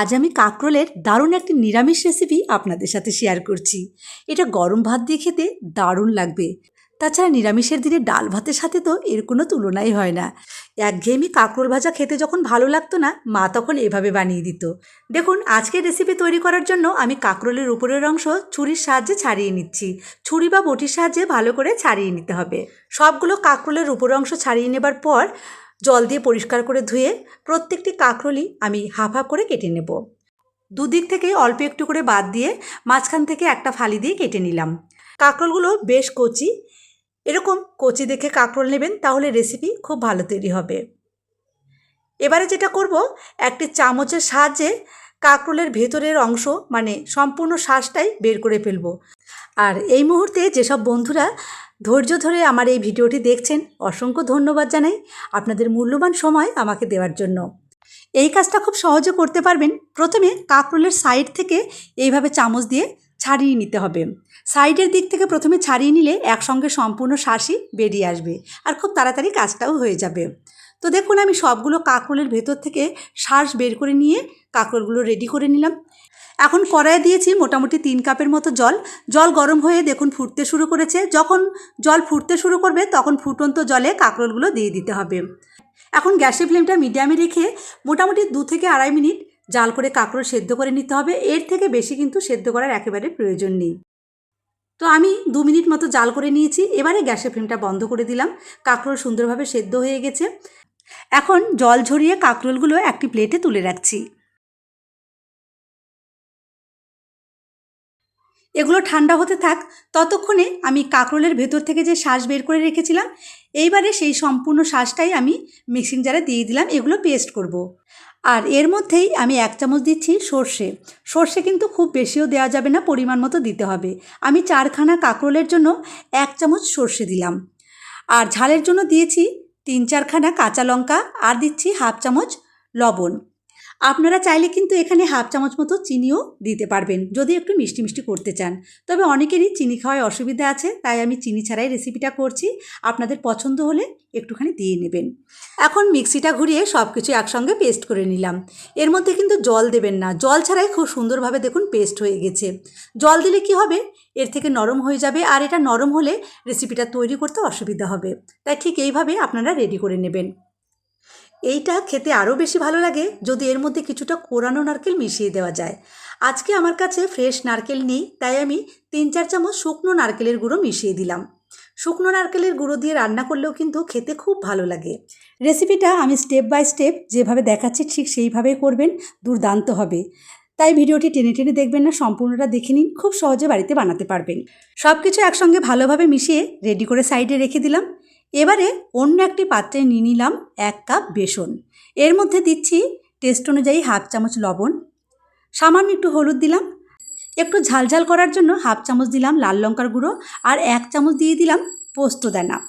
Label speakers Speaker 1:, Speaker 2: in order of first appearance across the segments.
Speaker 1: আজ আমি কাঁকরোলের দারুণ একটি নিরামিষ রেসিপি আপনাদের সাথে শেয়ার করছি। এটা গরম ভাত দিয়ে খেতে দারুণ লাগবে। তাছাড়া নিরামিষের দিনে ডাল ভাতের সাথে তো এর কোনো তুলনাই হয় না। একঘেয়েমি কাঁকরোল ভাজা খেতে যখন ভালো লাগতো না, মা তখন এভাবে বানিয়ে দিত। দেখুন, আজকের রেসিপি তৈরি করার জন্য আমি কাঁকরোলের উপরের অংশ ছুরির সাহায্যে ছাড়িয়ে নিচ্ছি। ছুরি বা বটির সাহায্যে ভালো করে ছাড়িয়ে নিতে হবে। সবগুলো কাঁকরোলের উপরের অংশ ছাড়িয়ে নেবার পর জল দিয়ে পরিষ্কার করে ধুয়ে প্রত্যেকটি কাঁকরোলই আমি হাফ হাফ করে কেটে নেব। দুদিক থেকে অল্প একটু করে বাদ দিয়ে মাঝখান থেকে একটা ফালি দিয়ে কেটে নিলাম। কাঁকরোলগুলো বেশ কচি। এরকম কচি দেখে কাঁকরোল নেবেন তাহলে রেসিপি খুব ভালো তৈরি হবে। এবারে যেটা করব, একটি চামচের সাহায্যে কাঁকরোলের ভেতরের অংশ মানে সম্পূর্ণ শ্বাসটাই বের করে ফেলব। আর এই মুহূর্তে যেসব বন্ধুরা ধৈর্য ধরে আমার এই ভিডিওটি দেখছেন অসংখ্য ধন্যবাদ জানাই আপনাদের মূল্যবান সময় আমাকে দেওয়ার জন্য। এই কাজটা খুব সহজে করতে পারবেন। প্রথমে কাঁকরোলের সাইড থেকে এইভাবে চামচ দিয়ে ছাড়িয়ে নিতে হবে। সাইডের দিক থেকে প্রথমে ছাড়িয়ে নিলে একসঙ্গে সম্পূর্ণ শ্বাসই বেরিয়ে আসবে আর খুব তাড়াতাড়ি কাজটাও হয়ে যাবে। তো দেখুন, আমি সবগুলো কাঁকরোলের ভেতর থেকে শ্বাস বের করে নিয়ে কাঁকরোলগুলো রেডি করে নিলাম। এখন কড়াইয়ে দিয়েছি মোটামুটি তিন কাপের মতো জল। জল গরম হয়ে দেখুন ফুটতে শুরু করেছে। যখন জল ফুটতে শুরু করবে, তখন ফুটন্ত জলে কাঁকরোলগুলো দিয়ে দিতে হবে। এখন গ্যাসের ফ্লেমটা মিডিয়ামে রেখে মোটামুটি দু থেকে আড়াই মিনিট জাল করে কাঁকরোল সেদ্ধ করে নিতে হবে। এর থেকে বেশি কিন্তু সেদ্ধ করার একেবারে প্রয়োজন নেই। তো আমি দু মিনিট মতো জাল করে নিয়েছি। এবারে গ্যাসের ফ্লেমটা বন্ধ করে দিলাম। কাঁকরোল সুন্দরভাবে সেদ্ধ হয়ে গেছে। এখন জল ঝরিয়ে কাঁকরোলগুলো একটি প্লেটে তুলে রাখছি। এগুলো ঠান্ডা হতে থাক, ততক্ষণে আমি কাঁকরোলের ভেতর থেকে যে শ্বাস বের করে রেখেছিলাম, এইবারে সেই সম্পূর্ণ শ্বাসটাই আমি মিক্সিং জারে দিয়ে দিলাম, এগুলো পেস্ট করব। আর এর মধ্যেই আমি এক চামচ দিচ্ছি সর্ষে। সর্ষে কিন্তু খুব বেশিও দেওয়া যাবে না, পরিমাণ মতো দিতে হবে। আমি চারখানা কাঁকরোলের জন্য এক চামচ সর্ষে দিলাম। আর ঝালের জন্য দিয়েছি তিন চারখানা কাঁচা লঙ্কা আর দিচ্ছি হাফ চামচ লবণ। আপনারা চাইলে কিন্তু এখানে হাফ চামচ মতো চিনিও দিতে পারবেন যদি একটু মিষ্টি মিষ্টি করতে চান। তবে অনেকেরই চিনি খাওয়ায় অসুবিধা আছে, তাই আমি চিনি ছাড়াই রেসিপিটা করছি। আপনাদের পছন্দ হলে একটুখানি দিয়ে নেবেন। এখন মিক্সিটা ঘুরিয়ে সব কিছু একসঙ্গে পেস্ট করে নিলাম। এর মধ্যে কিন্তু জল দেবেন না। জল ছাড়াই খুব সুন্দরভাবে দেখুন পেস্ট হয়ে গেছে। জল দিলে কি হবে? এর থেকে নরম হয়ে যাবে, আর এটা নরম হলে রেসিপিটা তৈরি করতে অসুবিধা হবে। তাই ঠিক এইভাবে আপনারা রেডি করে নেবেন। এইটা খেতে আরও বেশি ভালো লাগে যদি এর মধ্যে কিছুটা কোরানো নারকেল মিশিয়ে দেওয়া যায়। আজকে আমার কাছে ফ্রেশ নারকেল নেই, তাই আমি তিন চার চামচ শুকনো নারকেলের গুঁড়ো মিশিয়ে দিলাম। শুকনো নারকেলের গুঁড়ো দিয়ে রান্না করলেও কিন্তু খেতে খুব ভালো লাগে। রেসিপিটা আমি স্টেপ বাই স্টেপ যেভাবে দেখাচ্ছি ঠিক সেইভাবেই করবেন, দুর্দান্ত হবে। তাই ভিডিওটি টেনে টেনে দেখবেন না, সম্পূর্ণটা দেখে নিন, খুব সহজে বাড়িতে বানাতে পারবেন। সব কিছু একসঙ্গে ভালোভাবে মিশিয়ে রেডি করে সাইডে রেখে দিলাম। এবারে অন্য একটি পাত্রে নিয়ে নিলাম এক কাপ বেসন। এর মধ্যে দিচ্ছি টেস্ট অনুযায়ী হাফ চামচ লবণ, সামান্য একটু হলুদ দিলাম, একটু ঝালঝাল করার জন্য হাফ চামচ দিলাম লাল লঙ্কার গুঁড়ো আর এক চামচ দিয়ে দিলাম পোস্ত দানা।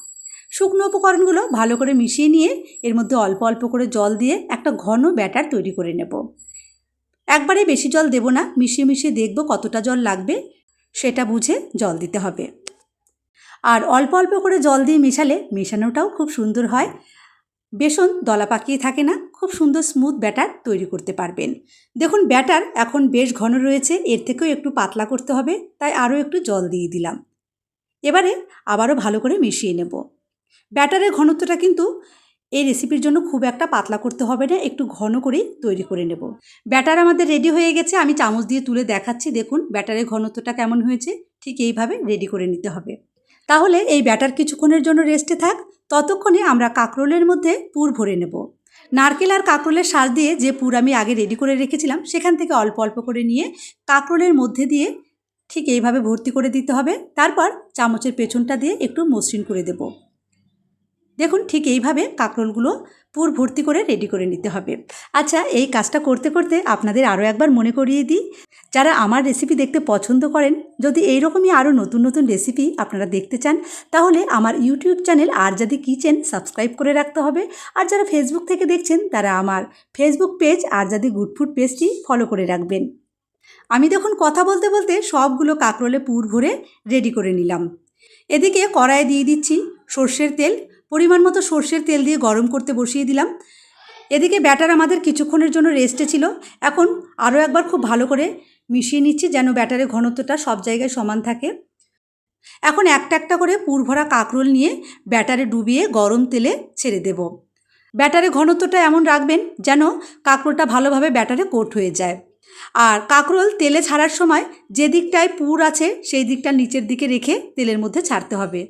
Speaker 1: শুকনো উপকরণগুলো ভালো করে মিশিয়ে নিয়ে এর মধ্যে অল্প অল্প করে জল দিয়ে একটা ঘন ব্যাটার তৈরি করে নেব। একবারে বেশি জল দেব না, মিশিয়ে মিশিয়ে দেখব কতটা জল লাগবে, সেটা বুঝে জল দিতে হবে। আর অল্প অল্প করে জল দিয়ে মেশালে মেশানোটাও খুব সুন্দর হয়। বেসন দলা পাকিয়ে থাকে না, খুব সুন্দর স্মুথ ব্যাটার তৈরি করতে পারবেন। দেখুন ব্যাটার এখন বেশ ঘন রয়েছে, এর থেকেও একটু পাতলা করতে হবে, তাই আরও একটু জল দিয়ে দিলাম। এবারে আবারও ভালো করে মিশিয়ে নেব। ব্যাটারের ঘনত্বটা কিন্তু এই রেসিপির জন্য খুব একটা পাতলা করতে হবে না, একটু ঘন করেই তৈরি করে নেব। ব্যাটার আমাদের রেডি হয়ে গেছে, আমি চামচ দিয়ে তুলে দেখাচ্ছি, দেখুন ব্যাটারের ঘনত্বটা কেমন হয়েছে, ঠিক এইভাবে রেডি করে নিতে হবে। তাহলে এই ব্যাটার কিছুক্ষণের জন্য রেস্টে থাক, ততক্ষণে আমরা কাঁকরোলের মধ্যে পুর ভরে নেব। নারকেল আর কাঁকরোলের সার দিয়ে যে পুর আমি আগে রেডি করে রেখেছিলাম, সেখান থেকে অল্প অল্প করে নিয়ে কাঁকরোলের মধ্যে দিয়ে ঠিক এইভাবে ভর্তি করে দিতে হবে। তারপর চামচের পেছনটা দিয়ে একটু মসৃণ করে দেব। দেখুন, ঠিক এইভাবে কাঁকরোলগুলো পুর ভর্তি করে রেডি করে নিতে হবে। আচ্ছা এই কাজটা করতে করতে আপনাদের আরও একবার মনে করিয়ে দিই। যারা আমার রেসিপি দেখতে পছন্দ করেন, যদি এইরকমই আরও নতুন নতুন রেসিপি আপনারা দেখতে চান, তাহলে আমার ইউটিউব চ্যানেল আর যদি কিচেন সাবস্ক্রাইব করে রাখতে হবে। আর যারা ফেসবুক থেকে দেখছেন, তারা আমার ফেসবুক পেজ আর যদি গুড ফুড পেজটি ফলো করে রাখবেন। আমি দেখুন, কথা বলতে বলতে সবগুলো কাঁকরোলে পুর ভরে রেডি করে নিলাম। এদিকে কড়াইয়ে দিয়ে দিচ্ছি সর্ষের তেল পরিমাণ মতো সর্ষের তেল দিয়ে গরম করতে বসিয়ে দিলাম। এদিকে ব্যাটার আমাদের কিছুক্ষণের জন্য রেস্টে ছিল। এখন আরও একবার খুব ভালো করে মিশিয়ে নিচ্ছি যেন ব্যাটারের ঘনত্বটা সব জায়গায় সমান থাকে। এখন একটা একটা করে পুরভরা কাঁকরোল নিয়ে ব্যাটারে ডুবিয়ে গরম তেলে ছেড়ে দেব। ব্যাটারে ঘনত্বটা এমন রাখবেন যেন কাঁকরোলটা ভালোভাবে ব্যাটারে কোট হয়ে যায়। আর কাঁকরোল তেলে ছাড়ার সময় যে দিকটায় পুর আছে সেই দিকটা নিচের দিকে রেখে তেলের মধ্যে ছাড়তে হবে।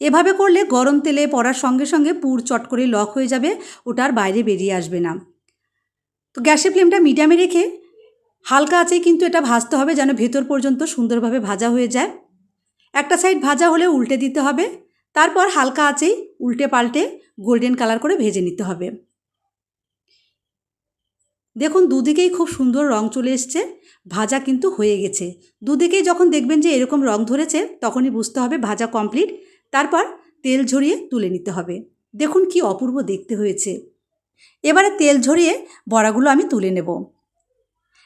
Speaker 1: এভাবে করলে গরম তেলে পড়ার সঙ্গে সঙ্গে পুর চট করে লক হয়ে যাবে, ওটার বাইরে বেরিয়ে আসবে না। তো গ্যাসের ফ্লেমটা মিডিয়ামে রেখে হালকা আছে কিন্তু এটা ভাজতে হবে যেন ভেতর পর্যন্ত সুন্দরভাবে ভাজা হয়ে যায়। একটা সাইড ভাজা হলে উল্টে দিতে হবে, তারপর হালকা আছেই উল্টে পাল্টে গোল্ডেন কালার করে ভেজে নিতে হবে। দেখুন দুদিকেই খুব সুন্দর রং চলে এসছে, ভাজা কিন্তু হয়ে গেছে। দুদিকেই যখন দেখবেন যে এরকম রং ধরেছে, তখনই বুঝতে হবে ভাজা কমপ্লিট তারপর তেল ঝরিয়ে তুলে নিতে হবে। দেখুন কি অপূর্ব দেখতে হয়েছে। এবারে তেল ঝরিয়ে বড়াগুলো আমি তুলে নেব।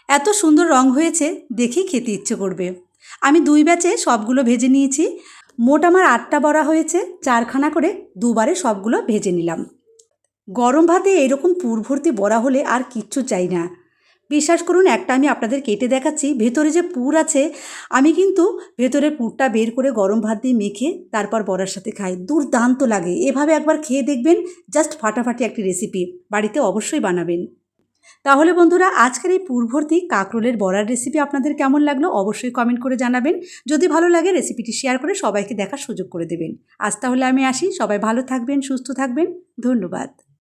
Speaker 1: এত সুন্দর রং হয়েছে দেখেই খেতে ইচ্ছে করবে। আমি দুই ব্যাচে সবগুলো ভেজে নিয়েছি। মোট আমার আটটা বড়া হয়েছে, চারখানা করে দুবারে সবগুলো ভেজে নিলাম। গরম ভাতে এরকম পুর ভর্তি বড়া হলে আর কিচ্ছু চাই না। বিশ্বাস করুন, একটা আমি আপনাদের কেটে দেখাচ্ছি। ভেতরে যে পুর আছে, আমি কিন্তু ভেতরের পুরটা বের করে গরম ভাত দিয়ে মেখে তারপর বড়ার সাথে খাই। দুর্দান্ত লাগে। এভাবে একবার খেয়ে দেখবেন, জাস্ট ফাটাফাটি একটি রেসিপি বাড়িতে অবশ্যই বানাবেন। তাহলে বন্ধুরা, আজকের এই পুরভর্তি কাঁকরোলের বড়ার রেসিপি আপনাদের কেমন লাগল অবশ্যই কমেন্ট করে জানাবেন। যদি ভালো লাগে রেসিপিটি শেয়ার করে সবাইকে দেখার সুযোগ করে দেবেন। আজ তাহলে আমি আসি। সবাই ভালো থাকবেন, সুস্থ থাকবেন। ধন্যবাদ।